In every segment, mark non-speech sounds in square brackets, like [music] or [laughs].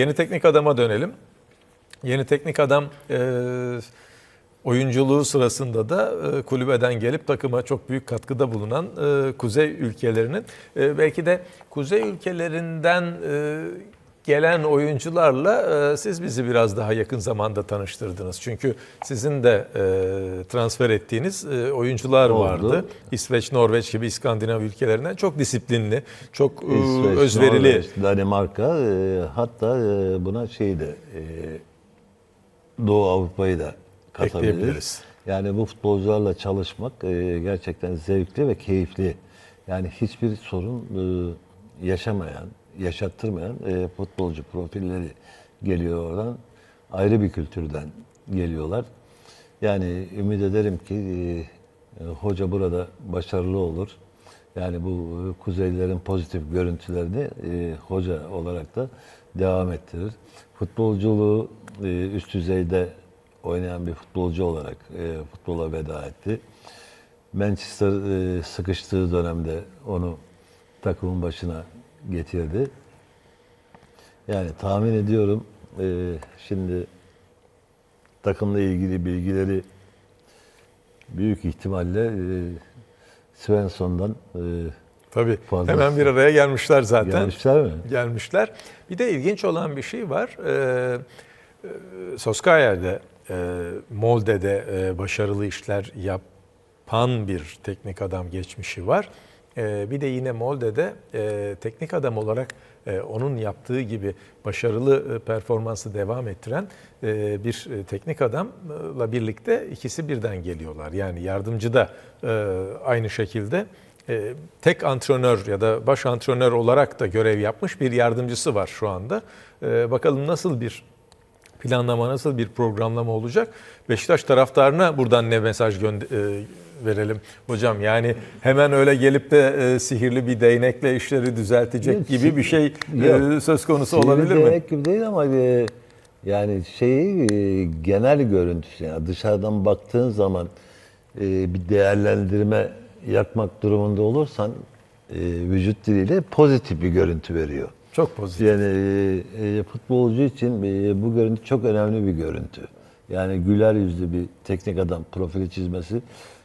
Yeni teknik adama dönelim. Yeni teknik adam e, oyunculuğu sırasında da e, kulübeden gelip takıma çok büyük katkıda bulunan e, kuzey ülkelerinin e, belki de kuzey ülkelerinden e, gelen oyuncularla e, siz bizi biraz daha yakın zamanda tanıştırdınız. Çünkü sizin de e, transfer ettiğiniz e, oyuncular Oldu. vardı. İsveç, Norveç gibi İskandinav ülkelerinden çok disiplinli, çok e, İsveç, özverili. Norveç, Danimarka e, hatta e, buna şeyi de e, Doğu Avrupa'yı da katabiliriz. Yani bu futbolcularla çalışmak e, gerçekten zevkli ve keyifli. Yani hiçbir sorun e, yaşamayan, yaşattırmayan e, futbolcu profilleri geliyor oradan. Ayrı bir kültürden geliyorlar. Yani ümit ederim ki e, hoca burada başarılı olur. Yani bu e, kuzeylilerin pozitif görüntülerini e, hoca olarak da devam ettirir. Futbolculuğu e, üst düzeyde oynayan bir futbolcu olarak e, futbola veda etti. Manchester e, sıkıştığı dönemde onu takımın başına getirdi. Yani tahmin ediyorum e, şimdi takımla ilgili bilgileri büyük ihtimalle e, Svensson'dan e, Tabii. Fazla- Hemen bir araya gelmişler zaten. gelmişler mi? Gelmişler. Bir de ilginç olan bir şey var. Ee, Soskaya'da, e, Molde'de e, başarılı işler yapan bir teknik adam geçmişi var. E, bir de yine Molde'de e, teknik adam olarak e, onun yaptığı gibi başarılı e, performansı devam ettiren bir teknik adamla birlikte ikisi birden geliyorlar. Yani yardımcı da aynı şekilde tek antrenör ya da baş antrenör olarak da görev yapmış bir yardımcısı var şu anda. Bakalım nasıl bir planlama, nasıl bir programlama olacak? Beşiktaş taraftarına buradan ne mesaj gönder- e, verelim hocam? Yani hemen öyle gelip de e, sihirli bir değnekle işleri düzeltecek gibi bir şey e, söz konusu Sihirli olabilir mi? değnek gibi değil ama e, yani şeyi e, genel görüntüsü yani dışarıdan baktığın zaman e, bir değerlendirme yapmak durumunda olursan e, vücut diliyle pozitif bir görüntü veriyor. Çok pozitif. Yani e, e, futbolcu için e, bu görüntü çok önemli bir görüntü. Yani güler yüzlü bir teknik adam profili çizmesi.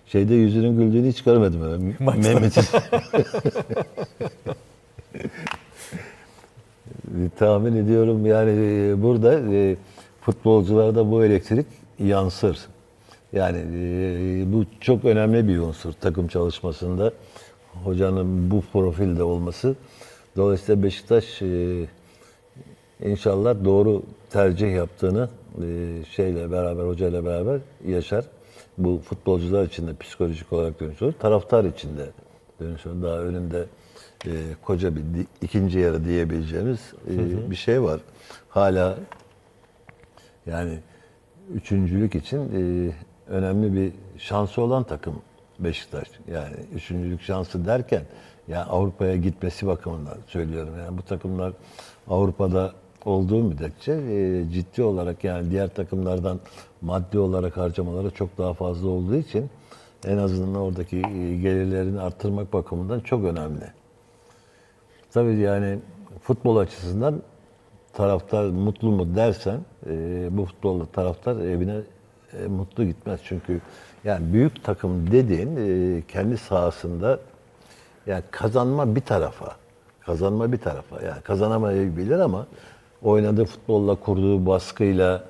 Şeyde yüzünün güldüğünü hiç görmedim. Mehmet'in. [laughs] Tahmin ediyorum yani e, burada e, futbolcularda bu elektrik yansır. Yani e, bu çok önemli bir unsur takım çalışmasında. Hocanın bu profilde olması. Dolayısıyla Beşiktaş e, inşallah doğru tercih yaptığını e, şeyle beraber, hocayla beraber yaşar. Bu futbolcular için de psikolojik olarak dönüş olur. Taraftar için de dönüş olur. Daha önünde e, koca bir di- ikinci yarı diyebileceğimiz e, bir şey var. Hala yani üçüncülük için e, önemli bir şansı olan takım Beşiktaş. Yani üçüncülük şansı derken yani Avrupa'ya gitmesi bakımından söylüyorum. Yani bu takımlar Avrupa'da olduğu müddetçe e, ciddi olarak yani diğer takımlardan maddi olarak harcamaları çok daha fazla olduğu için en azından oradaki e, gelirlerini arttırmak bakımından çok önemli. Tabii yani futbol açısından taraftar mutlu mu dersen e, bu futbolda taraftar evine e, mutlu gitmez. Çünkü yani büyük takım dediğin e, kendi sahasında yani kazanma bir tarafa. Kazanma bir tarafa. Yani kazanamayabilir ama oynadığı futbolla kurduğu baskıyla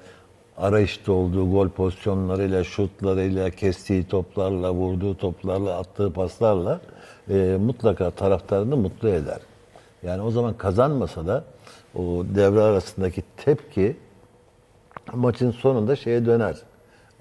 arayışta olduğu gol pozisyonlarıyla, şutlarıyla, kestiği toplarla, vurduğu toplarla, attığı paslarla e, mutlaka taraftarını mutlu eder. Yani o zaman kazanmasa da o devre arasındaki tepki maçın sonunda şeye döner.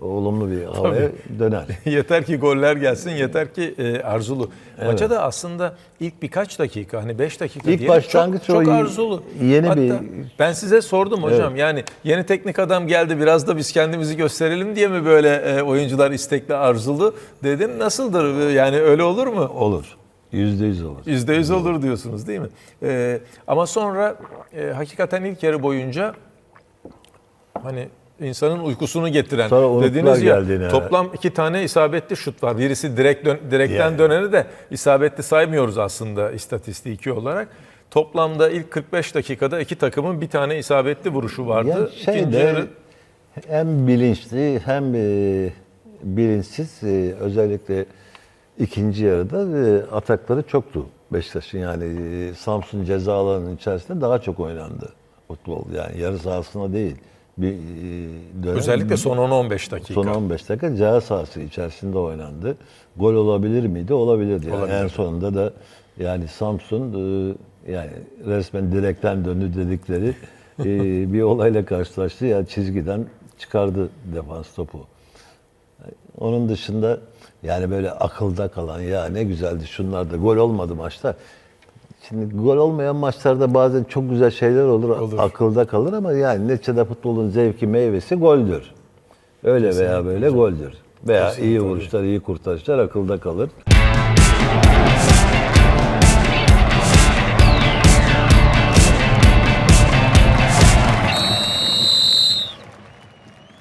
Olumlu bir havaya döner. [laughs] yeter ki goller gelsin, yeter ki e, arzulu. Maça da aslında ilk birkaç dakika, hani 5 dakika İlk diyelim, başlangıç çok, çok arzulu. yeni Hatta bir- Ben size sordum hocam, Evet. yani yeni teknik adam geldi, biraz da biz kendimizi gösterelim diye mi böyle e, oyuncular istekli, arzulu dedim. Nasıldır? Yani öyle olur mu? Olur. Yüzde yüz olur. Yüzde yüz olur diyorsunuz değil mi? Ee, ama sonra e, hakikaten ilk yarı boyunca hani insanın uykusunu getiren Sonra dediniz ya geldiğini, toplam iki tane isabetli şut var. Birisi direkt dön- direkten Yani. döneni de isabetli saymıyoruz aslında istatistiki olarak. Toplamda ilk 45 dakikada iki takımın bir tane isabetli vuruşu vardı. Yani İkinci şeyde yarı hem bilinçli hem e, bilinçsiz e, özellikle ikinci yarıda e, atakları çoktu Beşiktaş'ın yani Samsun ceza alanının içerisinde daha çok oynandı futbol yani yarı sahasında değil. Bir e, dönem, özellikle son 10-15 dakika. son 15 dakika ceza sahası içerisinde oynandı. Gol olabilir miydi? Olabilirdi. Yani Olabilir. En sonunda da yani Samsun e, yani resmen direkten döndü dedikleri e, [laughs] bir olayla karşılaştı. Yani çizgiden çıkardı defans topu. Onun dışında yani böyle akılda kalan ya ne güzeldi şunlar da gol olmadı maçta. Şimdi gol olmayan maçlarda bazen çok güzel şeyler olur, olur. akılda kalır ama yani neticede futbolun zevki, meyvesi goldür. Öyle Kesinlikle veya böyle hocam. goldür. Veya Kesinlikle iyi vuruşlar, iyi kurtarışlar akılda kalır.